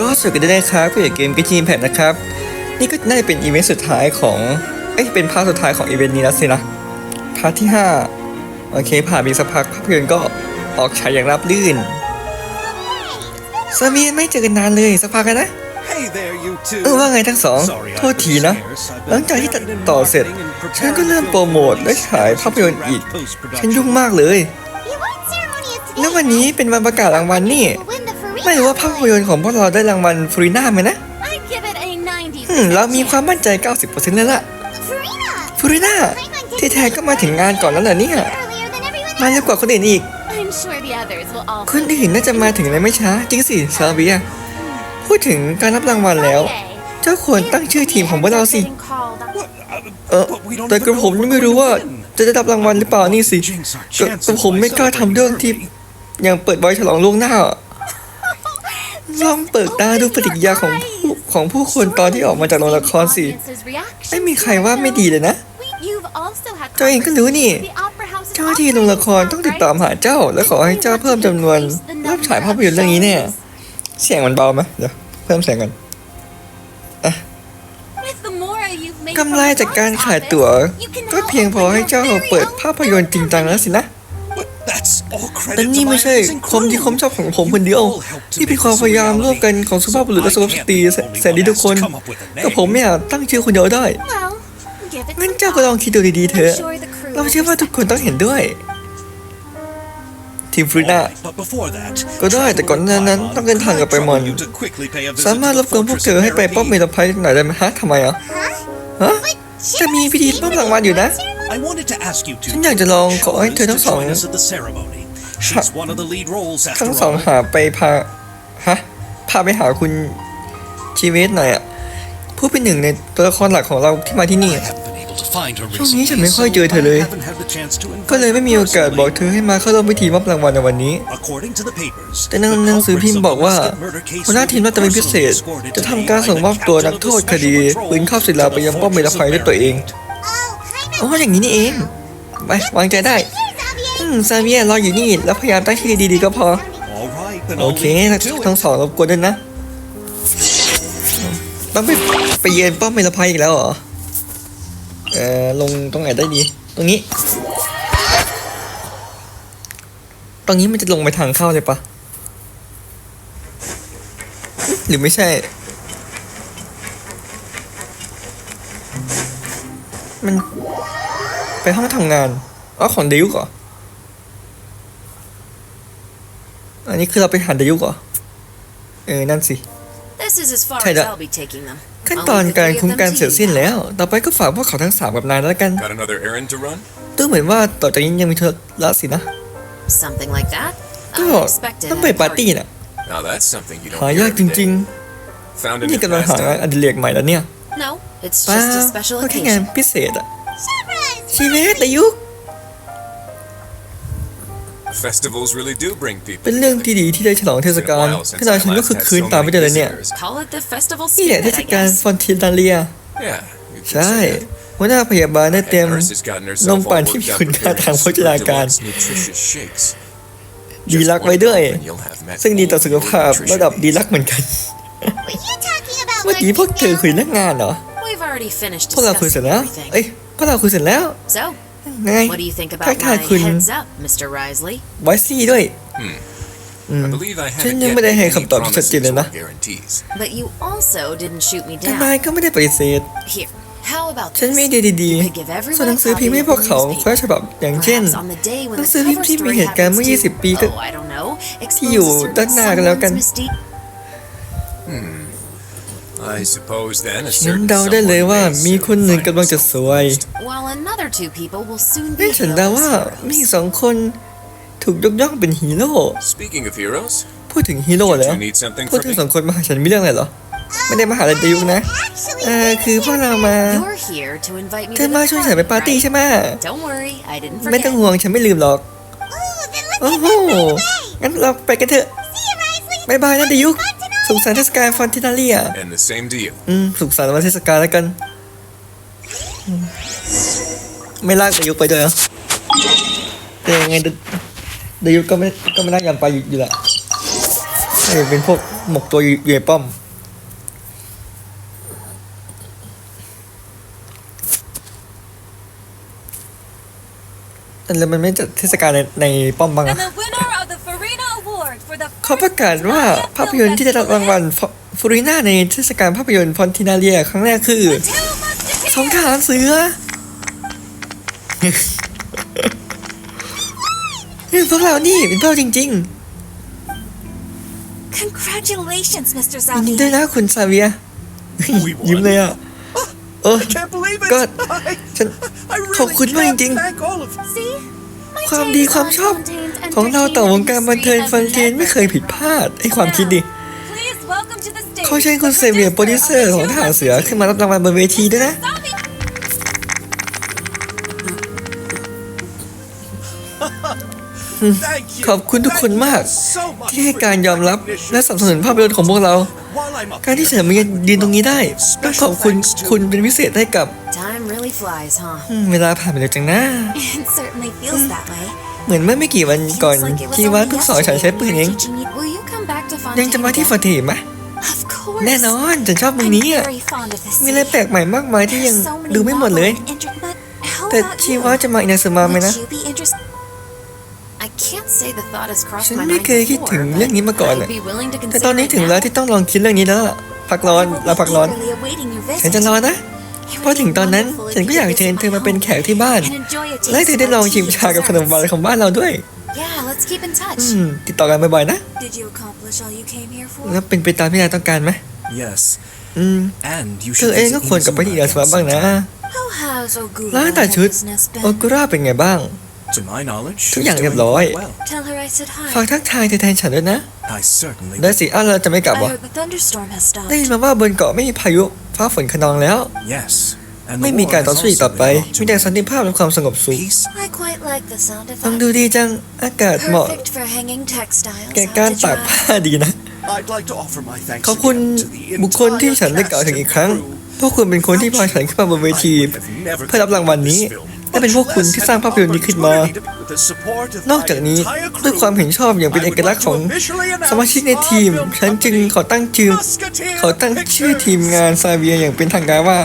ก็สวัสดีกันด้วยนะครับผู้ใหญ่เกมกิจีนแพดนะครับ นี่ก็น่าจะเป็นอีเวนต์สุดท้ายของเอ้ยเป็นภาคสุดท้ายของอีเวนต์นี้แล้วสินะพาร์ทที่ 5 โอเค ผ่านไปสักพักภาพยนตร์ก็ออกฉายอย่างราบรื่นสามีไม่เจอกันนานเลยสักพักกันนะ Hey there, you two. เออว่าไงทั้งสอง Sorry, โทษทีนะ หลังจากที่ตัดต่อเสร็จ ฉันก็เริ่มโปรโมทและฉายภาพยนตร์อีก ฉันยุ่งมากเลย แล้ววันนี้เป็นวันประกาศรางวัลนี่ ไม่รู้ว่าภาพยนตร์ของพวกเราได้รางวัลฟรีน่าไหมนะอืมเรามีความมั่นใจ 90%แล้วล่ะฟรีน่าที่แท้ก็มาถึงงานก่อนแล้วเหรอเนี่ยมาเร็วกว่าคนอื่นอีก คนอื่นน่าจะมาถึงในไม่ช้า จริงสิซาเวียพูดถึงการรับรางวัลแล้ว เจ้าควรตั้งชื่อทีมของพวกเราสิ What? Uh, เออ but we don't แต่ even กระ know ผม if ยัง we're ไม่รู้ gonna ว่า win. จะได้รับรางวัลหรือเปล่านี่สิ Jinx our กระ chances กระผมไม่กล้าทำเรื่องที่อย่างเปิดบอยฉลองล่วงหน้าอะ ลองเปิดตาดูปฏิกิริยาของผู้ของผู้คนตอนที่ออกมาจากโรงละครสิ ไม่มีใครว่าไม่ดีเลยนะ เจ้าเองก็รู้นี่ เจ้าหน้าที่โรงละครต้องติดตามหาเจ้า และขอให้เจ้าเพิ่มจำนวนรอบฉายภาพยนตร์เรื่องนี้แน่เสียงมันเบาไหมเดี๋ยวเพิ่มเสียงกันกำไรจากการขายตั๋ว ก็เพียงพอให้เจ้าเปิดภาพยนตร์จริงจังแล้วสินะ But that's all แต่ credit นี่ to ไม่ my ใช่ amazing ความดี crew. ความชอบของผมคนเดียวนี่เป็นความพยายามร่วมกันของสุภาพบุรุษและสุภาพสตรีแสนดีทุกคนกับผมไม่อาจตั้งชื่อคนเดียวได้งั้นเจ้าก็ลองคิดดูดีๆเถอะ เราเชื่อว่าทุกคนต้องเห็นด้วย ทีมฟรีน่า Alright, but before that, ก็ได้แต่ก่อนหน้านั้นต้องเดินทางกลับไปมอน you to quickly pay a visit สามารถ to ร the บกวนพวกเธอให้ไปป้อมเม Fortress ลไพร์หน่อยได้ไหมฮะทำไมอะฮะจะมีพิธีมอบรางวัลอยู่นะ I wanted to ask you to ฉันอยากจะลองขอให้เธอทั้งสอง join us at the ceremony. She's one of the lead roles ทั้ง after สอง all. หาไปพาฮะพาไปหาคุณชีวิตหน่อยอะผู้เป็นหนึ่งในตัวละครหลักของเราที่มาที่นี่ I haven't been able to find her ช่วงนี้ recently, ฉันไม่ค่อย so เจอเธอเลย I haven't had the chance to invite ก็เลยไม่มีโอกาส her บอกเธอให้มาเข้าร่วมพิธีมอบรางวัลในวันนี้ According to the papers, แต่ใน the หนังสือ culprits พิมพ์ of บอก the ว่า Westgate murder case หัวหน้าทีมรัฐเป็นพิเศษ จะทำการส่งมอบตัวนักโทษคดีปืนเข้าศิลาไปยังป้อมเมลไพร์ด้วยตัวเอง อ๋ออย่างนี้นี่เองไปวางใจได้อืมซาเวียรออยู่นี่แล้วพยายามตั้งชื่อดีๆก็พอ Alright, then โอ I'll เค leave you to ทั้ it. งสองรบกวนด้วยนะ ต้องไปไปเยือนป้อมเมลไพร์อีกแล้วเหรอ เอ่อลงตรงไหนได้ดี ตรงนี้ ตรงนี้มันจะลงไปทางเข้าเลยปะหรือไม่ใช่ มัน ไปห้องทำงานอ๋อของเดยุกเหรออันนี้คือเราไปหาเดยุกเหรอเออ นั่นสิ This is as far Thay as đổi. I'll be taking them. ขั้น I'll ตอน leave the การ three of คุ้ม them กัน to เสร็จ you สิ้น now. แล้ว ต่อไปก็ฝากพวกเขาทั้งสามกับนายแล้วกัน Got another errand to run? ดูเหมือนว่าต่อจากนี้ยังมีธุระสินะ Something like that. ก็ Unexpected ต้อง at ไป a ปาร์ตี้ party. น่ะ Now that's something you don't หา hear ยากจ every ริง day. Found ๆ him นี่ in กำลังหา past อดิเรกใหม่แล้วเนี่ย No, it's ป้า just a special ก็แค่งาน occasion. พิเศษอะ ชีวิตเดยุก Festivals really do bring people เป็นเรื่องที่ดีที่ได้ฉลองเทศกาลพี่นายฉันก็คือคืนตามไปเจอเลยเนี่ย Call it the festival นี่แหละ spirit, เทศ I กาล guess. ฟอนตินาเลีย Yeah, you could ใช่ say that. หัวหน้าพยาบาลได้เตรียม Nurse has gotten herself นมปั่น all ที่มี worked up คุณค่า preparing ทางโภ super ชนาการ deluxe nutritious shakes. ดี Just ลัก one ไว้ด้วย gulp and you'll have met ซึ่งดีต่อ all สุข your ภาพ nutrition ระดับดี needs. ลักเหมือนกันเมื่อกี้พวกเธอคุยเรื่องงานเหรอ We've already finished พวกเราคุยเสร็จ discussing แล้ว everything. เอ้ย พวกเราคุยเสร็จแล้ว So, ไง what do you think ทัก about ทาย my คุณ heads up, Mr. Risley? ไวซี่ด้วย I believe I ฉัน haven't ยัง yet ไม่ได้ให้ made any คำตอบที่ชัดเจน promises เลยนะ or guarantees. But you also didn't shoot me แต่นาย down. ก็ไม่ได้ปฏิเสธ Here, how about ฉัน this? มีไอเดียดี You could give ๆ everyone ส่วนหนังสือ a พิมพ์ copy ให้ of พวก the เขา newspaper. เพื่อฉบับอย่างเช่น Perhaps on the day when หนัง the สือพิมพ์ cover ที่มี story เหตุการณ์เมื่อ happens 20 ปี to, ก็ oh, I don't know, ที่อยู่ expose a certain ด้านหน้ากันแล้วกัน someone's mystique. I suppose then a ฉัน certain เดาได้เลย someone ว่า may มี soon คนหนึ่ง find กำลังจะ himself สวย lost. While another two people will soon be นั่นฉัน hailed เดา as ว่ามี heroes. สองคนถูกยกย่องเป็นฮีโร่ Speaking of heroes, พูดถึงฮีโร่ do แล้ว you need something พวก from เธอ me? สองคนมาหาฉันมีเรื่องอะไรเหรอ ไม่ได้มาหาอะไรเดยุกนะ เออคือพวกเรามา You're here to invite me เธ to อ the มาชวนฉันไป party, ปาร์ตี้ right? ใช่ไหม Don't worry, I didn't ไม่ต้อง forget. ห่วงฉันไม่ลืมหรอก โอ้โห งั้นเราไปกันเถอะบายบายนะเดยุก สุขสันต์เทศกาลฟอนตินาเลีย And the same to you. อืมสุขสันต์วันเทศกาลแล้วกันอืมไม่ลากเดยุกไปด้วยเหรอแต่ยังไงเดเดยุกก็ไม่ก็ไม่น่ายอมไปอยู่อยู่แหละเออเป็นพวกหมกตัวอยู่อยู่ในป้อม แล้วมันไม่จัดเทศกาลในในป้อมบ้าง And อะ the winner of the เขาประกาศว่าภาพยนตร์ที่ได้รับรางวัลฟลูริน่าในเทศกาลภาพยนตร์ฟอนตินาเลียครั้งแรกคือ Two สองท Musketeers! หารเสือนี่พวกเรานี่เป็นเพื่อนจริง Congratulations, Mr. ๆยินดีด้วย Xavier. นะคุณซาเวีย We won. ยิ้มเลยอะเออ I can't believe it. God. I, ฉัน I ขอบคุณ really มาก can't จริง thank all of you. See? My ความ taste ดีความ on ชอบ Fontaine's ของเราต่อวงการบันเทิง entertainment ฟอนเทน has ไม่เคย never ผิดพลาดไอ้ความคิดดิ Please welcome to the stage เขาเชิญคุณเซเวียโปรดิวเซอร์ของทหารเสือขึ้นมารับรางวัลบนเวทีด้วยนะ Zombie! Thank you. ขอบคุณทุกคน Thank you มาก so much ที่ให้ for การ your ยอมรับ recognition. และสนับสนุนภาพยนตร์ของพวกเรา While I'm up การที่ here, เสือมายืนตรงนี้ได้ต้องขอบคุณคุณเป็นพิเศษให้กับ Time really flies, huh? อืมเวลาผ่านไปเร็วจังนะ It certainly feels that way. เหมือนเมื่อไม่กี่วันก่อน Feels like it was ที่ว่า only เพิ่งสอนฉัน yesterday ใช้ปืน we เอง were teaching you- Will you come back to ยังจะ Fontaine มาที่ฟอ again? ร์ทีไหม Of course. แน่นอนฉันชอบเมือง I'm นี้อะ very fond of this มีอะไร city. แปลกใหม่มากมายที่ยัง There's so many ดูไม่หมดเลย novel and inter- but how แต่ about ชี you? ว่าจะมาอินาซึมาไหม Would นะ you be interested? I can't say the thought has crossed ฉัน my ไม่ mind เคยคิด before, ถึง but เรื่องนี้มาก่อนอะ I'd be willing to แต่ consider ตอนนี้ it ถึงแล้ว now. ที่ต้องลองคิดเรื่องนี้แล้วล่ะพักร้อน I will ลา be พักร้อน eagerly awaiting your visit. ฉันจะรอนะ It เพราะ would ถึง be ตอนนั้น wonderful if ฉันก็ you อยาก could เชิญ visit เธอ my มาเป็น home แขกที่บ้าน and enjoy a taste และเธอได้ of ล our องชิม tea ชากับ and ขนมหวาน desserts. ของบ้านเราด้วย Yeah, let's keep in touch. อืมติดต่อกันบ่อยๆนะ Did you accomplish all you came here for? แล้วเป็นไปตามที่นายต้องการไหม Yes. อืม And you เธ should อเอง visit ก็ควรกลับไปที่อินา Inazuma สมา again บ้างนะ sometime. How has Ogura ร้านตัดชุด business โอ been? กุระเป็นไงบ้าง To my knowledge, ทุก she's อย่างเรียบ doing ร้อย quite well. Tell her I said ฝาก hi. ทักทายเธอแทนฉันด้วยนะ I certainly ได้สิอ้าวเราจะไม่กลับ I เหรอ heard the thunderstorm has ได้ stopped. ยินมาว่าบนเกาะไม่มีพายุฟ้าฝนคะนองแล้ว Yes. And the ไม่มี war การ has ต่อสู้อีก also ต่อไป been brought มี to แต่ an สันติภาพและความสงบสุข peace. I quite like the sound of ฟังดู that. ดีจังอากาศเหมาะ Perfect for hanging textiles แก่ out การ to ตาก dry. ผ้าดีนะ I'd like to offer my thanks ขอบคุณ again to the บุคคลที่ฉันได้กล่าวถึงอีกครั้ง พวกคุณเป็นคนที่พาฉันขึ้นมาบนเวทีเพื่อรับรางวัลนี้ และเป็นพวกคุณที่สร้างภาพยนตร์นี้ขึ้นมา นอกจากนี้ด้วยความเห็นชอบอย่างเป็นเอกลักษณ์ของสมาชิกในทีม ฉันจึงขอตั้งชื่อขอตั้งชื่อทีมงานซาเวียอย่างเป็นทางการว่า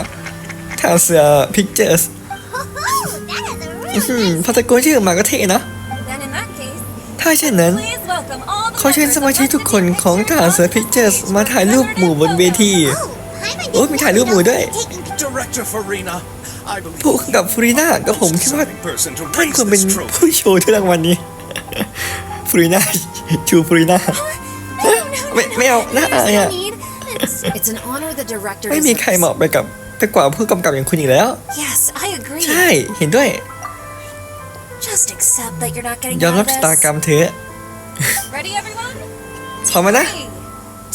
ทาเซียพิกเจอร์สพอตะโกนชื่อออกมาก็เท่นะ ถ้าเช่นนั้น ขอเชิญสมาชิกทุกคนของทหารเสือพิกเจอร์สมาถ่ายรูปหมู่บนเวที โอ้มีถ่ายรูปหมู่ด้วย Director Farina, I believe ผู้กำกับฟรีน่ากับผมคิดว่า person to ท่าน raise ควรเป็น this trophy. ผู้โชว์ที่รางวัลนี้ฟรีน่าชูฟรีน่าไม่ไม่เอาน่าอายอะ It's an honor the director ไม่มีใครเหมาะไปกับไปกว่าผู้กำกับอย่างคุณอีกแล้ว Yes, I agree. ใช่เห็นด้วย Just accept that you're not getting ยอม out รับ of ชะตากรร this. มเถอะ Ready, everyone? พร้อมไหมนะ Three,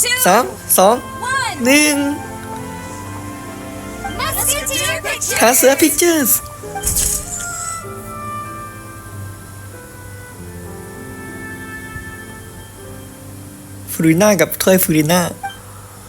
two, สามสอง one. หนึ่ง Musketeer picture. ท หาเสือพิกเจอร์สฟรีน่ากับถ้วยฟรีน่า